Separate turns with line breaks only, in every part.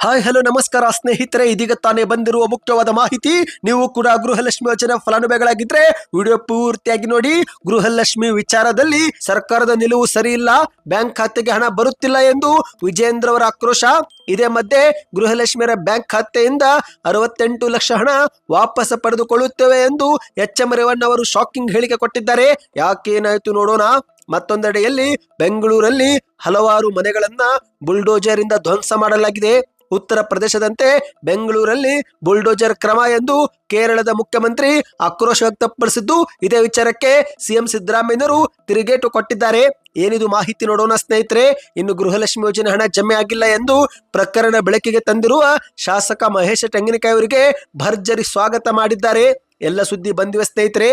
Hi, hello, ನಮಸ್ಕಾರ, ಸ್ನೇಹಿತರೆ. ಇದೀಗ ತಾನೇ ಬಂದಿರುವ ಮುಖ್ಯವಾದ ಮಾಹಿತಿ. ನೀವು ಕೂಡ ಗೃಹಲಕ್ಷ್ಮಿ ಯೋಜನೆ ಫಲಾನುಭವಿಗಳಾಗಿದ್ರೆ ವಿಡಿಯೋ ಪೂರ್ತಿಯಾಗಿ ನೋಡಿ. ಗೃಹಲಕ್ಷ್ಮಿ ವಿಚಾರದಲ್ಲಿ ಸರ್ಕಾರದ ನಿಲುವು ಸರಿ ಇಲ್ಲ ಬ್ಯಾಂಕ್ ಖಾತೆಗೆ ಹಣ ಬರುತ್ತಿಲ್ಲ ಎಂದು ವಿಜೇಂದ್ರ ಅವರ ಆಕ್ರೋಶ. ಇದೇ ಮಧ್ಯೆ ಗೃಹಲಕ್ಷ್ಮಿಯರ ಬ್ಯಾಂಕ್ ಖಾತೆಯಿಂದ ಅರವತ್ತೆಂಟು ಲಕ್ಷ ಹಣ ವಾಪಸ್ ಪಡೆದುಕೊಳ್ಳುತ್ತೇವೆ ಎಂದು ಎಚ್ ಎಂ ರೇವಣ್ಣ ಅವರು ಶಾಕಿಂಗ್ ಹೇಳಿಕೆ ಕೊಟ್ಟಿದ್ದಾರೆ. ಯಾಕೇನಾಯ್ತು ನೋಡೋಣ. ಮತ್ತೊಂದೆಡೆಯಲ್ಲಿ ಬೆಂಗಳೂರಲ್ಲಿ ಹಲವಾರು ಮನೆಗಳನ್ನ ಬುಲ್ಡೋಜರ್ ಇಂದ ಧ್ವಂಸ ಮಾಡಲಾಗಿದೆ. ಉತ್ತರ ಪ್ರದೇಶದಂತೆ ಬೆಂಗಳೂರಲ್ಲಿ ಬುಲ್ಡೋಜರ್ ಕ್ರಮ ಎಂದು ಕೇರಳದ ಮುಖ್ಯಮಂತ್ರಿ ಆಕ್ರೋಶ ವ್ಯಕ್ತಪಡಿಸಿದ್ದು, ಇದೇ ವಿಚಾರಕ್ಕೆ ಸಿಎಂ ಸಿದ್ದರಾಮಯ್ಯನವರು ತಿರುಗೇಟು ಕೊಟ್ಟಿದ್ದಾರೆ. ಏನಿದು ಮಾಹಿತಿ ನೋಡೋಣ ಸ್ನೇಹಿತರೆ. ಇನ್ನು ಗೃಹಲಕ್ಷ್ಮಿ ಯೋಜನೆ ಹಣ ಜಮೆ ಆಗಿಲ್ಲ ಎಂದು ಪ್ರಕರಣ ಬೆಳಕಿಗೆ ತಂದಿರುವ ಶಾಸಕ ಮಹೇಶ ತೆಂಗಿನಕಾಯಿ ಅವರಿಗೆ ಭರ್ಜರಿ ಸ್ವಾಗತ ಮಾಡಿದ್ದಾರೆ. ಎಲ್ಲ ಸುದ್ದಿ ಬಂದಿವೆ ಸ್ನೇಹಿತರೆ,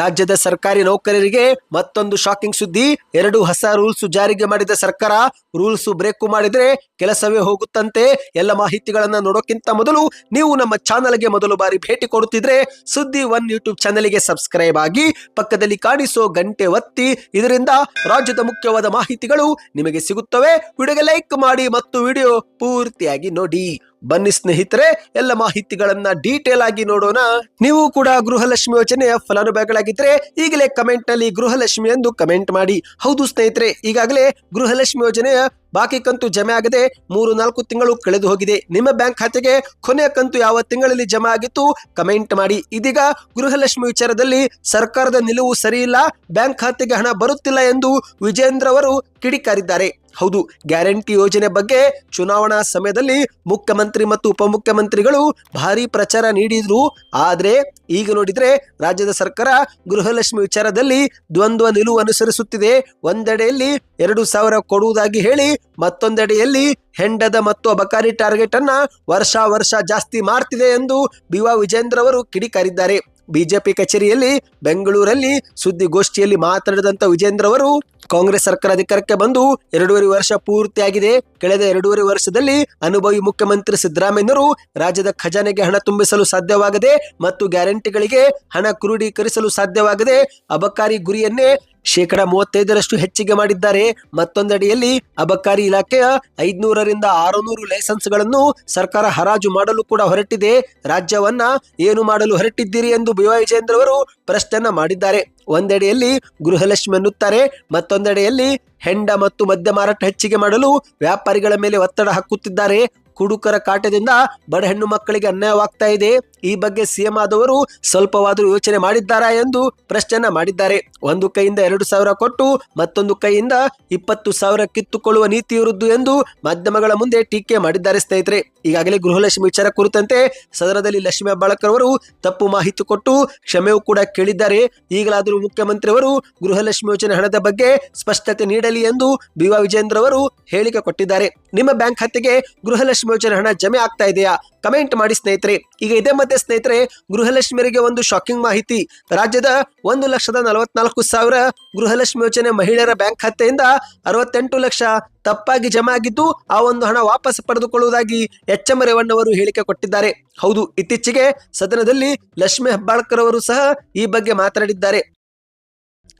ರಾಜ್ಯದ ಸರ್ಕಾರಿ ನೌಕರರಿಗೆ ಮತ್ತೊಂದು ಶಾಕಿಂಗ್ ಸುದ್ದಿ. ಎರಡು ಹೊಸ ರೂಲ್ಸ್ ಜಾರಿಗೆ ಮಾಡಿದ ಸರ್ಕಾರ ರೂಲ್ಸ್ ಬ್ರೇಕ್ ಮಾಡಿದ್ರೆ ಕೆಲಸವೇ ಹೋಗುತ್ತಂತೆ. ಎಲ್ಲ ಮಾಹಿತಿಗಳನ್ನ ನೋಡೋಕ್ಕಿಂತ ಮೊದಲು ನೀವು ನಮ್ಮ ಚಾನಲ್ಗೆ ಮೊದಲು ಬಾರಿ ಭೇಟಿ ಕೊಡುತ್ತಿದ್ರೆ, ಸುದ್ದಿ ಒನ್ ಯೂಟ್ಯೂಬ್ ಚಾನಲ್ಗೆ ಸಬ್ಸ್ಕ್ರೈಬ್ ಆಗಿ, ಪಕ್ಕದಲ್ಲಿ ಕಾಣಿಸೋ ಗಂಟೆ ಒತ್ತಿ. ಇದರಿಂದ ರಾಜ್ಯದ ಮುಖ್ಯವಾದ ಮಾಹಿತಿಗಳು ನಿಮಗೆ ಸಿಗುತ್ತವೆ. ವಿಡಿಯೋಗೆ ಲೈಕ್ ಮಾಡಿ ಮತ್ತು ವಿಡಿಯೋ ಪೂರ್ತಿಯಾಗಿ ನೋಡಿ. ಬನ್ನಿ ಸ್ನೇಹಿತರೆ, ಎಲ್ಲ ಮಾಹಿತಿಗಳನ್ನ ಡೀಟೇಲ್ ಆಗಿ ನೋಡೋಣ. ನೀವು ಕೂಡ ಗೃಹಲಕ್ಷ್ಮಿ ಯೋಜನೆಯ ಫಲಾನುಭವಿಗಳಾಗಿದ್ರೆ, ಈಗಲೇ ಕಮೆಂಟ್ನಲ್ಲಿ ಗೃಹಲಕ್ಷ್ಮಿ ಎಂದು ಕಮೆಂಟ್ ಮಾಡಿ. ಹೌದು ಸ್ನೇಹಿತರೆ, ಈಗಾಗಲೇ ಗೃಹಲಕ್ಷ್ಮಿ ಯೋಜನೆಯ ಬಾಕಿ ಕಂತು ಜಮೆ ಆಗದೆ ಮೂರು ನಾಲ್ಕು ತಿಂಗಳು ಕಳೆದು ಹೋಗಿದೆ. ನಿಮ್ಮ ಬ್ಯಾಂಕ್ ಖಾತೆಗೆ ಕೊನೆಯ ಕಂತು ಯಾವ ತಿಂಗಳಲ್ಲಿ ಜಮಾ ಆಗಿತ್ತು ಕಮೆಂಟ್ ಮಾಡಿ. ಇದೀಗ ಗೃಹಲಕ್ಷ್ಮಿ ವಿಚಾರದಲ್ಲಿ ಸರ್ಕಾರದ ನಿಲುವು ಸರಿಯಿಲ್ಲ ಬ್ಯಾಂಕ್ ಖಾತೆಗೆ ಹಣ ಬರುತ್ತಿಲ್ಲ ಎಂದು ವಿಜೇಂದ್ರ ಅವರು ಕಿಡಿಕಾರಿದ್ದಾರೆ. ಹೌದು, ಗ್ಯಾರಂಟಿ ಯೋಜನೆ ಬಗ್ಗೆ ಚುನಾವಣಾ ಸಮಯದಲ್ಲಿ ಮುಖ್ಯಮಂತ್ರಿ ಮತ್ತು ಉಪಮುಖ್ಯಮಂತ್ರಿಗಳು ಭಾರಿ ಪ್ರಚಾರ ನೀಡಿದ್ರು. ಆದರೆ ಈಗ ನೋಡಿದರೆ ರಾಜ್ಯದ ಸರ್ಕಾರ ಗೃಹಲಕ್ಷ್ಮಿ ವಿಚಾರದಲ್ಲಿ ದ್ವಂದ್ವ ನಿಲುವು ಅನುಸರಿಸುತ್ತಿದೆ. ಒಂದೆಡೆಯಲ್ಲಿ ಎರಡು ಸಾವಿರ ಕೊಡುವುದಾಗಿ ಹೇಳಿ, ಮತ್ತೊಂದೆಡೆಯಲ್ಲಿ ಹೆಂಡದ ಮತ್ತು ಅಬಕಾರಿ ಟಾರ್ಗೆಟ್ ಅನ್ನ ವರ್ಷ ವರ್ಷ ಜಾಸ್ತಿ ಮಾಡ್ತಿದೆ ಎಂದು ಬಿ ವಿಜೇಂದ್ರ ಅವರು ಕಿಡಿಕಾರಿದ್ದಾರೆ. ಬಿಜೆಪಿ ಕಚೇರಿಯಲ್ಲಿ ಬೆಂಗಳೂರಲ್ಲಿ ಸುದ್ದಿಗೋಷ್ಠಿಯಲ್ಲಿ ಮಾತನಾಡಿದಂತ ವಿಜೇಂದ್ರ ಅವರು, ಕಾಂಗ್ರೆಸ್ ಸರ್ಕಾರ ಅಧಿಕಾರಕ್ಕೆ ಬಂದು ಎರಡೂವರೆ ವರ್ಷ ಪೂರ್ತಿಯಾಗಿದೆ. ಕಳೆದ ಎರಡೂವರೆ ವರ್ಷದಲ್ಲಿ ಅನುಭವಿ ಮುಖ್ಯಮಂತ್ರಿ ಸಿದ್ದರಾಮಯ್ಯನವರು ರಾಜ್ಯದ ಖಜಾನೆಗೆ ಹಣ ತುಂಬಿಸಲು ಸಾಧ್ಯವಾಗದೆ ಮತ್ತು ಗ್ಯಾರಂಟಿಗಳಿಗೆ ಹಣ ಕ್ರೋಢೀಕರಿಸಲು ಸಾಧ್ಯವಾಗದೆ ಅಬಕಾರಿ ಗುರಿಯನ್ನೇ ಶೇಕಡ ಮೂವತ್ತೈದರಷ್ಟು ಹೆಚ್ಚಿಗೆ ಮಾಡಿದ್ದಾರೆ. ಮತ್ತೊಂದಡಿಯಲ್ಲಿ ಅಬಕಾರಿ ಇಲಾಖೆಯ ಐದ್ನೂರರಿಂದ ಆರುನೂರು ಲೈಸೆನ್ಸ್ಗಳನ್ನು ಸರ್ಕಾರ ಹರಾಜು ಮಾಡಲು ಕೂಡ ಹೊರಟಿದೆ. ರಾಜ್ಯವನ್ನ ಏನು ಮಾಡಲು ಹೊರಟಿದ್ದೀರಿ ಎಂದು ಬಿ ವಿಜೇಂದ್ರ ಅವರು ಪ್ರಶ್ನೆಯನ್ನ ಮಾಡಿದ್ದಾರೆ. ಒಂದೆಡೆಯಲ್ಲಿ ಗೃಹಲಕ್ಷ್ಮಿ ಅನ್ನುತ್ತಾರೆ ಮತ್ತೊಂದೆಡೆಯಲ್ಲಿ ಹೆಂಡ ಮತ್ತು ಮದ್ಯ ಮಾರಾಟ ಹೆಚ್ಚಿಗೆ ಮಾಡಲು ವ್ಯಾಪಾರಿಗಳ ಮೇಲೆ ಒತ್ತಡ ಹಾಕುತ್ತಿದ್ದಾರೆ. ಕುಡುಕರ ಕಾಟದಿಂದ ಬಡ ಹೆಣ್ಣು ಮಕ್ಕಳಿಗೆ ಅನ್ಯಾಯವಾಗ್ತಾ ಇದೆ. ಈ ಬಗ್ಗೆ ಸಿಎಂ ಆದವರು ಸ್ವಲ್ಪವಾದರೂ ಯೋಚನೆ ಮಾಡಿದ್ದಾರಾ ಎಂದು ಪ್ರಶ್ನೆಯನ್ನ ಮಾಡಿದ್ದಾರೆ. ಒಂದು ಕೈಯಿಂದ ಎರಡು ಸಾವಿರ ಕೊಟ್ಟು ಮತ್ತೊಂದು ಕೈಯಿಂದ ಇಪ್ಪತ್ತು ಸಾವಿರ ಕಿತ್ತುಕೊಳ್ಳುವ ನೀತಿ ಇರುವುದು ಎಂದು ಮಾಧ್ಯಮಗಳ ಮುಂದೆ ಟೀಕೆ ಮಾಡಿದ್ದಾರೆ ಸ್ನೇಹಿತರೆ. ಈಗಾಗಲೇ ಗೃಹಲಕ್ಷ್ಮಿ ವಿಚಾರ ಕುರಿತಂತೆ ಸದನದಲ್ಲಿ ಲಕ್ಷ್ಮೀ ಅವರು ತಪ್ಪು ಮಾಹಿತಿ ಕೊಟ್ಟು ಕ್ಷಮೆಯೂ ಕೂಡ ಕೇಳಿದ್ದಾರೆ. ಈಗಲಾದರೂ ಮುಖ್ಯಮಂತ್ರಿಯವರು ಗೃಹಲಕ್ಷ್ಮಿ ಯೋಜನೆ ಹಣದ ಬಗ್ಗೆ ಸ್ಪಷ್ಟತೆ ನೀಡಲಿ ಎಂದು ಬಿವಾ ವಿಜೇಂದ್ರ ಅವರು ಹೇಳಿಕೆ ಕೊಟ್ಟಿದ್ದಾರೆ. ನಿಮ್ಮ ಬ್ಯಾಂಕ್ ಖಾತೆಗೆ ಗೃಹಲಕ್ಷ್ಮಿ ಯೋಜನೆ ಹಣ ಜಮೆ ಆಗ್ತಾ ಇದೆಯಾ? ಕಮೆಂಟ್ ಮಾಡಿ ಸ್ನೇಹಿತರೆ. ಈಗ ಇದೇ ಮತ್ತೆ ಸ್ನೇಹಿತರೆ, ಗೃಹಲಕ್ಷ್ಮಿಯರಿಗೆ ಒಂದು ಶಾಕಿಂಗ್ ಮಾಹಿತಿ. ರಾಜ್ಯದ ಒಂದು ಲಕ್ಷದ ನಲವತ್ನಾಲ್ಕು ಸಾವಿರ ಗೃಹಲಕ್ಷ್ಮಿ ಯೋಜನೆ ಮಹಿಳೆಯರ ಬ್ಯಾಂಕ್ ಖಾತೆಯಿಂದ ಅರವತ್ತೆಂಟು ಲಕ್ಷ ತಪ್ಪಾಗಿ ಜಮಾ ಆಗಿದ್ದು, ಆ ಒಂದು ಹಣ ವಾಪಸ್ ಪಡೆದುಕೊಳ್ಳುವುದಾಗಿ ಎಚ್ ಎಂ ರೇವಣ್ಣ ಅವರು ಹೇಳಿಕೆ ಕೊಟ್ಟಿದ್ದಾರೆ. ಹೌದು, ಇತ್ತೀಚೆಗೆ ಸದನದಲ್ಲಿ ಲಕ್ಷ್ಮಿ ಹೆಬ್ಬಾಳ್ಕರ್ ಅವರು ಸಹ ಈ ಬಗ್ಗೆ ಮಾತನಾಡಿದ್ದಾರೆ.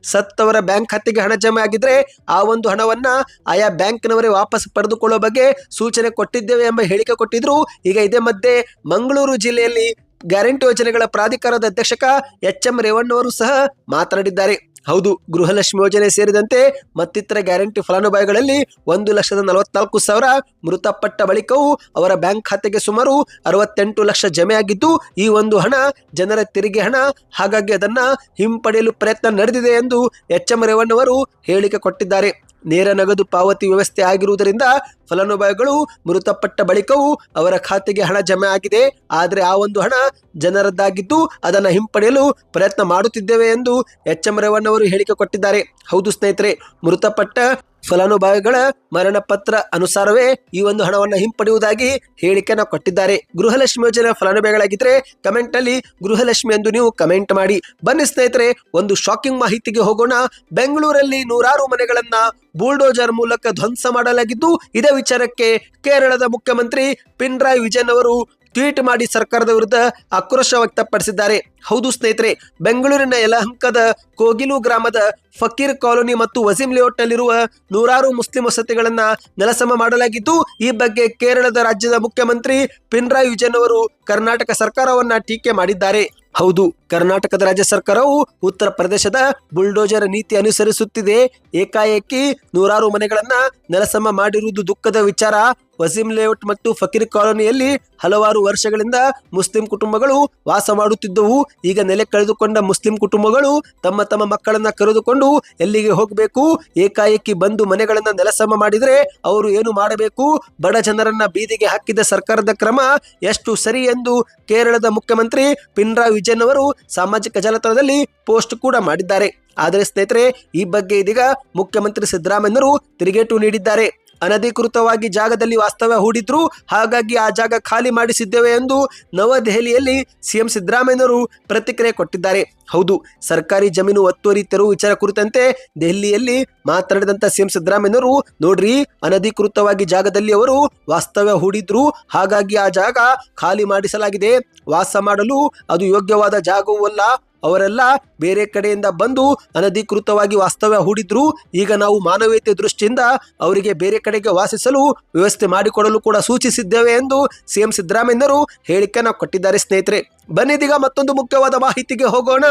ಸತ್ತವರ ಬ್ಯಾಂಕ್ ಖಾತೆಗೆ ಹಣ ಜಮೆ ಆಗಿದ್ರೆ ಆ ಒಂದು ಹಣವನ್ನ ಆಯಾ ಬ್ಯಾಂಕ್ನವರೇ ವಾಪಸ್ ಪಡೆದುಕೊಳ್ಳುವ ಬಗ್ಗೆ ಸೂಚನೆ ಕೊಟ್ಟಿದ್ದೇವೆ ಎಂಬ ಹೇಳಿಕೆ ಕೊಟ್ಟಿದ್ರು. ಈಗ ಇದೇ ಮಧ್ಯೆ ಮಂಗಳೂರು ಜಿಲ್ಲೆಯಲ್ಲಿ ಗ್ಯಾರಂಟಿ ಯೋಜನೆಗಳ ಪ್ರಾಧಿಕಾರದ ಅಧ್ಯಕ್ಷಕ ಎಚ್ ಎಂ ರೇವಣ್ಣವರು ಸಹ ಮಾತನಾಡಿದ್ದಾರೆ. ಹೌದು, ಗೃಹಲಕ್ಷ್ಮಿ ಯೋಜನೆ ಸೇರಿದಂತೆ ಮತ್ತಿತರ ಗ್ಯಾರಂಟಿ ಫಲಾನುಭವಿಗಳಲ್ಲಿ ಒಂದು ಲಕ್ಷದ ನಲವತ್ನಾಲ್ಕು ಸಾವಿರ ಮೃತಪಟ್ಟ ಬಳಿಕವೂ ಅವರ ಬ್ಯಾಂಕ್ ಖಾತೆಗೆ ಸುಮಾರು ಅರವತ್ತೆಂಟು ಲಕ್ಷ ಜಮೆಯಾಗಿದ್ದು, ಈ ಒಂದು ಹಣ ಜನರ ತೆರಿಗೆ ಹಣ. ಹಾಗಾಗಿ ಅದನ್ನ ಹಿಂಪಡೆಯಲು ಪ್ರಯತ್ನ ನಡೆದಿದೆ ಎಂದು ಎಚ್ ಎಂ ರೇವಣ್ಣವರು ಹೇಳಿಕೆ ಕೊಟ್ಟಿದ್ದಾರೆ. ನೇರ ನಗದು ಪಾವತಿ ವ್ಯವಸ್ಥೆ ಆಗಿರುವುದರಿಂದ ಫಲಾನುಭವಿಗಳು ಮೃತಪಟ್ಟ ಬಳಿಕವೂ ಅವರ ಖಾತೆಗೆ ಹಣ ಜಮೆ ಆಗಿದೆ. ಆದರೆ ಆ ಒಂದು ಹಣ ಜನರದ್ದಾಗಿದ್ದು ಅದನ್ನು ಹಿಂಪಡೆಯಲು ಪ್ರಯತ್ನ ಮಾಡುತ್ತಿದ್ದೇವೆ ಎಂದು ಎಚ್ ಎಂ ರೇವಣ್ಣವರು ಹೇಳಿಕೆ ಕೊಟ್ಟಿದ್ದಾರೆ. ಹೌದು ಸ್ನೇಹಿತರೆ, ಮೃತಪಟ್ಟ ಫಲಾನುಭವಿಗಳ ಮರಣ ಪತ್ರ ಅನುಸಾರವೇ ಈ ಒಂದು ಹಣವನ್ನು ಹಿಂಪಡೆಯುವುದಾಗಿ ಹೇಳಿಕೆಯನ್ನು ಕೊಟ್ಟಿದ್ದಾರೆ. ಗೃಹಲಕ್ಷ್ಮಿ ಯೋಜನೆ ಫಲಾನುಭವಿಗಳಾಗಿದ್ರೆ ಕಮೆಂಟ್ನಲ್ಲಿ ಗೃಹಲಕ್ಷ್ಮಿ ಎಂದು ನೀವು ಕಮೆಂಟ್ ಮಾಡಿ. ಬನ್ನಿ ಸ್ನೇಹಿತರೆ, ಒಂದು ಶಾಕಿಂಗ್ ಮಾಹಿತಿಗೆ ಹೋಗೋಣ. ಬೆಂಗಳೂರಲ್ಲಿ ನೂರಾರು ಮನೆಗಳನ್ನ ಬುಲ್ಡೋಜರ್ ಮೂಲಕ ಧ್ವಂಸ ಮಾಡಲಾಗಿದ್ದು, ಇದೇ ವಿಚಾರಕ್ಕೆ ಕೇರಳದ ಮುಖ್ಯಮಂತ್ರಿ ಪಿನ್ರಾಯ್ ವಿಜಯನ್ ಅವರು ಟ್ವೀಟ್ ಮಾಡಿ ಸರ್ಕಾರದ ವಿರುದ್ಧ ಆಕ್ರೋಶ ವ್ಯಕ್ತಪಡಿಸಿದ್ದಾರೆ. ಹೌದು ಸ್ನೇಹಿತರೆ, ಬೆಂಗಳೂರಿನ ಯಲಹಂಕದ ಕೋಗಿಲು ಗ್ರಾಮದ ಫಕೀರ್ ಕಾಲೋನಿ ಮತ್ತು ವಸೀಂ ಲೇಔಟ್ನಲ್ಲಿರುವ ನೂರಾರು ಮುಸ್ಲಿಂ ವಸತಿಗಳನ್ನು ನೆಲಸಮ ಮಾಡಲಾಗಿದ್ದು, ಈ ಬಗ್ಗೆ ಕೇರಳದ ರಾಜ್ಯದ ಮುಖ್ಯಮಂತ್ರಿ ಪಿನರಾಯಿ ವಿಜಯನ್ ಅವರು ಕರ್ನಾಟಕ ಸರ್ಕಾರವನ್ನ ಟೀಕೆ ಮಾಡಿದ್ದಾರೆ. ಹೌದು. ಕರ್ನಾಟಕದ ರಾಜ್ಯ ಸರ್ಕಾರವು ಉತ್ತರ ಪ್ರದೇಶದ ಬುಲ್ಡೋಜರ್ ನೀತಿ ಅನುಸರಿಸುತ್ತಿದೆ. ಏಕಾಏಕಿ ನೂರಾರು ಮನೆಗಳನ್ನ ನೆಲಸಮ ಮಾಡಿರುವುದು ದುಃಖದ ವಿಚಾರ. ವಸೀಂ ಲೇಔಟ್ ಮತ್ತು ಫಕೀರ್ ಕಾಲೋನಿಯಲ್ಲಿ ಹಲವಾರು ವರ್ಷಗಳಿಂದ ಮುಸ್ಲಿಂ ಕುಟುಂಬಗಳು ವಾಸ ಮಾಡುತ್ತಿದ್ದವು. ಈಗ ನೆಲೆ ಕಳೆದುಕೊಂಡ ಮುಸ್ಲಿಂ ಕುಟುಂಬಗಳು ತಮ್ಮ ತಮ್ಮ ಮಕ್ಕಳನ್ನ ಕರೆದುಕೊಂಡು ಎಲ್ಲಿಗೆ ಹೋಗಬೇಕು? ಏಕಾಏಕಿ ಬಂದು ಮನೆಗಳನ್ನ ನೆಲಸಮ ಮಾಡಿದರೆ ಅವರು ಏನು ಮಾಡಬೇಕು? ಬಡ ಜನರನ್ನ ಬೀದಿಗೆ ಹಾಕಿದ ಸರ್ಕಾರದ ಕ್ರಮ ಎಷ್ಟು ಸರಿ ಎಂದು ಕೇರಳದ ಮುಖ್ಯಮಂತ್ರಿ ಪಿನ್ರಾ ವಿಜಯನ್ ಅವರು ಸಾಮಾಜಿಕ ಜಾಲತಾಣದಲ್ಲಿ ಪೋಸ್ಟ್ ಕೂಡ ಮಾಡಿದ್ದಾರೆ. ಆದರೆ ಸ್ನೇಹಿತರೆ ಈ ಬಗ್ಗೆ ಇದೀಗ ಮುಖ್ಯಮಂತ್ರಿ ಸಿದ್ದರಾಮಯ್ಯರು ತಿರುಗೇಟು ನೀಡಿದ್ದಾರೆ. ಅನಧಿಕೃತವಾಗಿ ಜಾಗದಲ್ಲಿ ವಾಸ್ತವ್ಯ ಹೂಡಿದ್ರು. ಹಾಗಾಗಿ ಆ ಜಾಗ ಖಾಲಿ ಮಾಡಿಸಿದ್ದೇವೆ ಎಂದು ನವದೆಹಲಿಯಲ್ಲಿ ಸಿಎಂ ಸಿದ್ದರಾಮಯ್ಯನವರು ಪ್ರತಿಕ್ರಿಯೆ ಕೊಟ್ಟಿದ್ದಾರೆ. ಹೌದು, ಸರ್ಕಾರಿ ಜಮೀನು ಒತ್ತುವರಿ ತೆರವು ವಿಚಾರ ಕುರಿತಂತೆ ದೆಹಲಿಯಲ್ಲಿ ಮಾತನಾಡಿದಂತ ಸಿಎಂ ಸಿದ್ದರಾಮಯ್ಯನವರು, ನೋಡ್ರಿ, ಅನಧಿಕೃತವಾಗಿ ಜಾಗದಲ್ಲಿ ಅವರು ವಾಸ್ತವ್ಯ ಹೂಡಿದ್ರು. ಹಾಗಾಗಿ ಆ ಜಾಗ ಖಾಲಿ ಮಾಡಿಸಲಾಗಿದೆ. ವಾಸ ಮಾಡಲು ಅದು ಯೋಗ್ಯವಾದ ಜಾಗವೂ ಅಲ್ಲ. ಅವರೆಲ್ಲ ಬೇರೆ ಕಡೆಯಿಂದ ಬಂದು ಅನಧಿಕೃತವಾಗಿ ವಾಸ್ತವ್ಯ ಹೂಡಿದ್ರು. ಈಗ ನಾವು ಮಾನವೀಯತೆ ದೃಷ್ಟಿಯಿಂದ ಅವರಿಗೆ ಬೇರೆ ಕಡೆಗೆ ವಾಸಿಸಲು ವ್ಯವಸ್ಥೆ ಮಾಡಿಕೊಡಲು ಕೂಡ ಸೂಚಿಸಿದ್ದೇವೆ ಎಂದು ಸಿಎಂ ಸಿದ್ದರಾಮಯ್ಯರು ನಾವು ಕೊಟ್ಟಿದ್ದಾರೆ ಸ್ನೇಹಿತರೆ. ಬನ್ನಿದೀಗ ಮತ್ತೊಂದು ಮುಖ್ಯವಾದ ಮಾಹಿತಿಗೆ ಹೋಗೋಣ.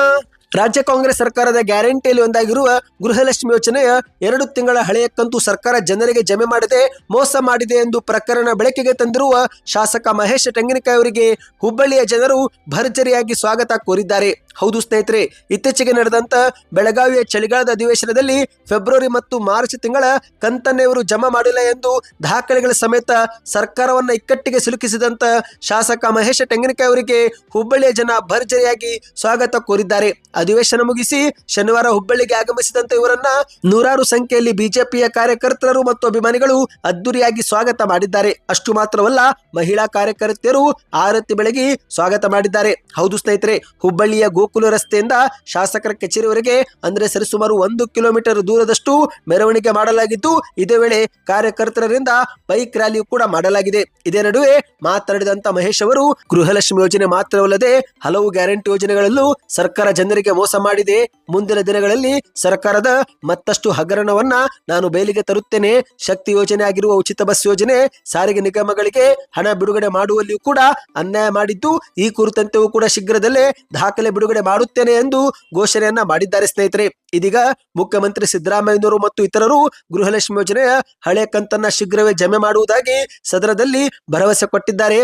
ರಾಜ್ಯ ಕಾಂಗ್ರೆಸ್ ಸರ್ಕಾರದ ಗ್ಯಾರಂಟಿಯಲ್ಲಿ ಒಂದಾಗಿರುವ ಗೃಹಲಕ್ಷ್ಮಿ ಯೋಜನೆಯ ಎರಡು ತಿಂಗಳ ಹಳೆಯ ಕಂತು ಸರ್ಕಾರ ಜನರಿಗೆ ಜಮೆ ಮಾಡದೆ ಮೋಸ ಮಾಡಿದೆ ಎಂದು ಪ್ರಕರಣ ಬೆಳಕಿಗೆ ತಂದಿರುವ ಶಾಸಕ ಮಹೇಶ್ ತೆಂಗಿನಕಾಯಿ ಅವರಿಗೆ ಹುಬ್ಬಳ್ಳಿಯ ಜನರು ಭರ್ಜರಿಯಾಗಿ ಸ್ವಾಗತ ಕೋರಿದ್ದಾರೆ. ಹೌದು ಸ್ನೇಹಿತರೆ, ಇತ್ತೀಚೆಗೆ ನಡೆದಂತ ಬೆಳಗಾವಿಯ ಚಳಿಗಾಲದ ಅಧಿವೇಶನದಲ್ಲಿ ಫೆಬ್ರವರಿ ಮತ್ತು ಮಾರ್ಚ್ ತಿಂಗಳ ಕಂತನ್ನೆಯವರು ಜಮಾ ಮಾಡಿಲ್ಲ ಎಂದು ದಾಖಲೆಗಳ ಸಮೇತ ಸರ್ಕಾರವನ್ನ ಇಕ್ಕಟ್ಟಿಗೆ ಸಿಲುಕಿಸಿದಂತ ಶಾಸಕ ಮಹೇಶ ತೆಂಗಿನಕಾಯಿ ಅವರಿಗೆ ಹುಬ್ಬಳ್ಳಿಯ ಜನ ಭರ್ಜರಿಯಾಗಿ ಸ್ವಾಗತ ಕೋರಿದ್ದಾರೆ. ಅಧಿವೇಶನ ಮುಗಿಸಿ ಶನಿವಾರ ಹುಬ್ಬಳ್ಳಿಗೆ ಆಗಮಿಸಿದಂತ ಇವರನ್ನ ನೂರಾರು ಸಂಖ್ಯೆಯಲ್ಲಿ ಬಿಜೆಪಿಯ ಕಾರ್ಯಕರ್ತರು ಮತ್ತು ಅಭಿಮಾನಿಗಳು ಅದ್ದೂರಿಯಾಗಿ ಸ್ವಾಗತ ಮಾಡಿದ್ದಾರೆ. ಅಷ್ಟು ಮಾತ್ರವಲ್ಲ, ಮಹಿಳಾ ಕಾರ್ಯಕರ್ತೆಯರು ಆರತಿ ಬೆಳಗಿ ಸ್ವಾಗತ ಮಾಡಿದ್ದಾರೆ. ಹೌದು ಸ್ನೇಹಿತರೆ, ಹುಬ್ಬಳ್ಳಿಯ ಗೋಕುಲ ರಸ್ತೆಯಿಂದ ಶಾಸಕರ ಕಚೇರಿವರೆಗೆ, ಅಂದ್ರೆ ಸರಿಸುಮಾರು ಒಂದು ಕಿಲೋಮೀಟರ್ ದೂರದಷ್ಟು ಮೆರವಣಿಗೆ ಮಾಡಲಾಗಿದ್ದು, ಇದೇ ವೇಳೆ ಕಾರ್ಯಕರ್ತರಿಂದ ಬೈಕ್ ರ್ಯಾಲಿ ಕೂಡ ಮಾಡಲಾಗಿದೆ. ಇದೇ ನಡುವೆ ಮಾತನಾಡಿದಂತ ಮಹೇಶ್ ಅವರು, ಗೃಹಲಕ್ಷ್ಮಿ ಯೋಜನೆ ಮಾತ್ರವಲ್ಲದೆ ಹಲವು ಗ್ಯಾರಂಟಿ ಯೋಜನೆಗಳಲ್ಲೂ ಸರ್ಕಾರ ಜನರಿಗೆ ಮೋಸ ಮಾಡಿದೆ. ಮುಂದಿನ ದಿನಗಳಲ್ಲಿ ಸರ್ಕಾರದ ಮತ್ತಷ್ಟು ಹಗರಣವನ್ನ ನಾನು ಬೇಲಿಗೆ ತರುತ್ತೇನೆ. ಶಕ್ತಿ ಯೋಜನೆ ಆಗಿರುವ ಉಚಿತ ಬಸ್ ಯೋಜನೆ, ಸಾರಿಗೆ ನಿಗಮಗಳಿಗೆ ಹಣ ಬಿಡುಗಡೆ ಮಾಡುವಲ್ಲಿಯೂ ಕೂಡ ಅನ್ಯಾಯ ಮಾಡಿದ್ದು, ಈ ಕುರಿತಂತೆಯೂ ಕೂಡ ಶೀಘ್ರದಲ್ಲೇ ದಾಖಲೆ ಬಿಡುಗಡೆ ಮಾಡುತ್ತೇನೆ ಎಂದು ಘೋಷಣೆಯನ್ನ ಮಾಡಿದ್ದಾರೆ ಸ್ನೇಹಿತರೆ. ಇದೀಗ ಮುಖ್ಯಮಂತ್ರಿ ಸಿದ್ದರಾಮಯ್ಯನವರು ಮತ್ತು ಇತರರು ಗೃಹಲಕ್ಷ್ಮಿ ಯೋಜನೆಯ ಹಳೆ ಕಂತನ್ನ ಶೀಘ್ರವೇ ಜಮೆ ಮಾಡುವುದಾಗಿ ಸದನದಲ್ಲಿ ಭರವಸೆ ಕೊಟ್ಟಿದ್ದಾರೆ.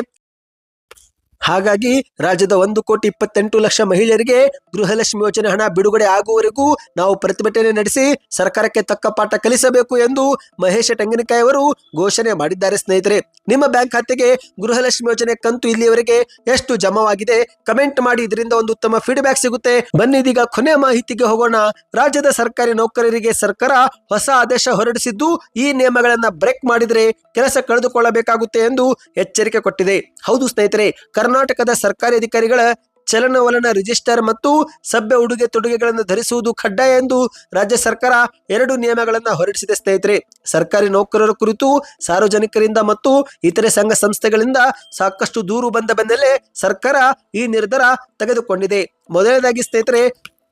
ಹಾಗಾಗಿ ರಾಜ್ಯದ ಒಂದು ಕೋಟಿ ಇಪ್ಪತ್ತೆಂಟು ಲಕ್ಷ ಮಹಿಳೆಯರಿಗೆ ಗೃಹಲಕ್ಷ್ಮಿ ಯೋಜನೆ ಹಣ ಬಿಡುಗಡೆ ಆಗುವವರೆಗೂ ನಾವು ಪ್ರತಿಭಟನೆ ನಡೆಸಿ ಸರ್ಕಾರಕ್ಕೆ ತಕ್ಕ ಪಾಠ ಕಲಿಸಬೇಕು ಎಂದು ಮಹೇಶ ತೆಂಗಿನಕಾಯಿ ಅವರು ಘೋಷಣೆ ಮಾಡಿದ್ದಾರೆ ಸ್ನೇಹಿತರೆ. ನಿಮ್ಮ ಬ್ಯಾಂಕ್ ಖಾತೆಗೆ ಗೃಹಲಕ್ಷ್ಮಿ ಯೋಜನೆ ಕಂತು ಇಲ್ಲಿಯವರೆಗೆ ಎಷ್ಟು ಜಮಾವಾಗಿದೆ? ಕಮೆಂಟ್ ಮಾಡಿ. ಇದರಿಂದ ಒಂದು ಉತ್ತಮ ಫೀಡ್ಬ್ಯಾಕ್ ಸಿಗುತ್ತೆ. ಬನ್ನಿ ಇದೀಗ ಕೊನೆಯ ಮಾಹಿತಿಗೆ ಹೋಗೋಣ. ರಾಜ್ಯದ ಸರ್ಕಾರಿ ನೌಕರರಿಗೆ ಸರ್ಕಾರ ಹೊಸ ಆದೇಶ ಹೊರಡಿಸಿದ್ದು ಈ ನಿಯಮಗಳನ್ನ ಬ್ರೇಕ್ ಮಾಡಿದ್ರೆ ಕೆಲಸ ಕಳೆದುಕೊಳ್ಳಬೇಕಾಗುತ್ತೆ ಎಂದು ಎಚ್ಚರಿಕೆ ಕೊಟ್ಟಿದೆ. ಹೌದು ಸ್ನೇಹಿತರೆ ಕರ್ನಾಟಕದ ಸರ್ಕಾರಿ ಅಧಿಕಾರಿಗಳ ಚಲನವಲನ ರಿಜಿಸ್ಟರ್ ಮತ್ತು ಸಭ್ಯ ಉಡುಗೆ ತೊಡುಗೆಗಳನ್ನು ಧರಿಸುವುದು ಕಡ್ಡಾಯ ಎಂದು ರಾಜ್ಯ ಸರ್ಕಾರ ಎರಡು ನಿಯಮಗಳನ್ನು ಹೊರಡಿಸಿದೆ ಸ್ನೇಹಿತರೆ. ಸರ್ಕಾರಿ ನೌಕರರ ಕುರಿತು, ಸಾರ್ವಜನಿಕರಿಂದ ಮತ್ತು ಇತರೆ ಸಂಘ ಸಂಸ್ಥೆಗಳಿಂದ ಸಾಕಷ್ಟು ದೂರು ಬಂದ ಬೆನ್ನಲ್ಲೇ ಸರ್ಕಾರ ಈ ನಿರ್ಧಾರ ತೆಗೆದುಕೊಂಡಿದೆ. ಮೊದಲನೇದಾಗಿ ಸ್ನೇಹಿತರೆ,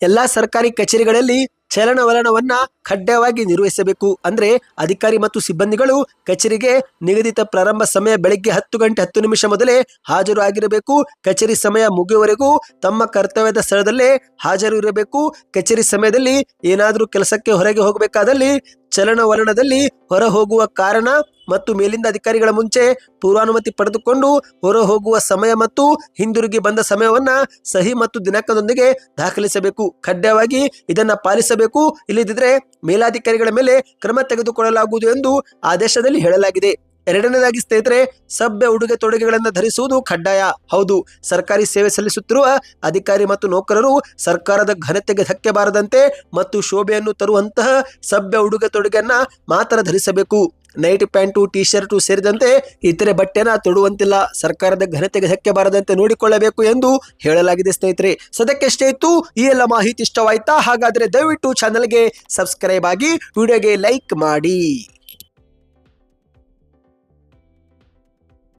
ಎಲ್ಲಾ ಸರ್ಕಾರಿ ಕಚೇರಿಗಳಲ್ಲಿ ಚಲನವಲನವನ್ನ ಕಡ್ಡಾಯವಾಗಿ ನಿರ್ವಹಿಸಬೇಕು. ಅಂದ್ರೆ ಅಧಿಕಾರಿ ಮತ್ತು ಸಿಬ್ಬಂದಿಗಳು ಕಚೇರಿಗೆ ನಿಗದಿತ ಪ್ರಾರಂಭ ಸಮಯ ಬೆಳಗ್ಗೆ ಹತ್ತು ಗಂಟೆ ಹತ್ತು ನಿಮಿಷ ಮೊದಲೇ ಹಾಜರು ಆಗಿರಬೇಕು. ಕಚೇರಿ ಸಮಯ ಮುಗಿಯುವವರೆಗೂ ತಮ್ಮ ಕರ್ತವ್ಯದ ಸ್ಥಳದಲ್ಲೇ ಹಾಜರು ಇರಬೇಕು. ಕಚೇರಿ ಸಮಯದಲ್ಲಿ ಏನಾದರೂ ಕೆಲಸಕ್ಕೆ ಹೊರಗೆ ಹೋಗಬೇಕಾದಲ್ಲಿ ಚಲನವಲನದಲ್ಲಿ ಹೊರ ಹೋಗುವ ಕಾರಣ ಮತ್ತು ಮೇಲಿಂದ ಅಧಿಕಾರಿಗಳ ಮುಂಚೆ ಪೂರ್ವಾನುಮತಿ ಪಡೆದುಕೊಂಡು ಹೊರ ಹೋಗುವ ಸಮಯ ಮತ್ತು ಹಿಂದಿರುಗಿ ಬಂದ ಸಮಯವನ್ನ ಸಹಿ ಮತ್ತು ದಿನಾಂಕದೊಂದಿಗೆ ದಾಖಲಿಸಬೇಕು. ಕಡ್ಡಾಯವಾಗಿ ಇದನ್ನ ಪಾಲಿಸಬೇಕು. ಇಲ್ಲದಿದ್ರೆ ಮೇಲಾಧಿಕಾರಿಗಳ ಮೇಲೆ ಕ್ರಮ ತೆಗೆದುಕೊಳ್ಳಲಾಗುವುದು ಎಂದು ಆದೇಶದಲ್ಲಿ ಹೇಳಲಾಗಿದೆ. ಎರಡನೇದಾಗಿ ಸ್ನೇಹಿತರೆ, ಸಭ್ಯ ಉಡುಗೆ ತೊಡುಗೆಗಳನ್ನು ಧರಿಸುವುದು ಕಡ್ಡಾಯ. ಹೌದು, ಸರ್ಕಾರಿ ಸೇವೆ ಸಲ್ಲಿಸುತ್ತಿರುವ ಅಧಿಕಾರಿ ಮತ್ತು ನೌಕರರು ಸರ್ಕಾರದ ಘನತೆಗೆ ಧಕ್ಕೆ ಬಾರದಂತೆ ಮತ್ತು ಶೋಭೆಯನ್ನು ತರುವಂತಹ ಸಭ್ಯ ಉಡುಗೆ ತೊಡುಗೆಯನ್ನ ಮಾತ್ರ ಧರಿಸಬೇಕು. ನೈಟ್ ಪ್ಯಾಂಟು ಟಿ ಶರ್ಟು ಸೇರಿದಂತೆ ಇತರೆ ಬಟ್ಟೆನ ತೊಡುವಂತಿಲ್ಲ. ಸರ್ಕಾರದ ಘನತೆಗೆ ಧಕ್ಕೆ ಬಾರದಂತೆ ನೋಡಿಕೊಳ್ಳಬೇಕು ಎಂದು ಹೇಳಲಾಗಿದೆ ಸ್ನೇಹಿತರೆ. ಸದ್ಯಕ್ಕೆ ಇತ್ತು. ಈ ಎಲ್ಲ ಮಾಹಿತಿ ಇಷ್ಟವಾಯ್ತಾ? ಹಾಗಾದ್ರೆ ದಯವಿಟ್ಟು ಚಾನಲ್ಗೆ ಸಬ್ಸ್ಕ್ರೈಬ್ ಆಗಿ ವಿಡಿಯೋಗೆ ಲೈಕ್ ಮಾಡಿ.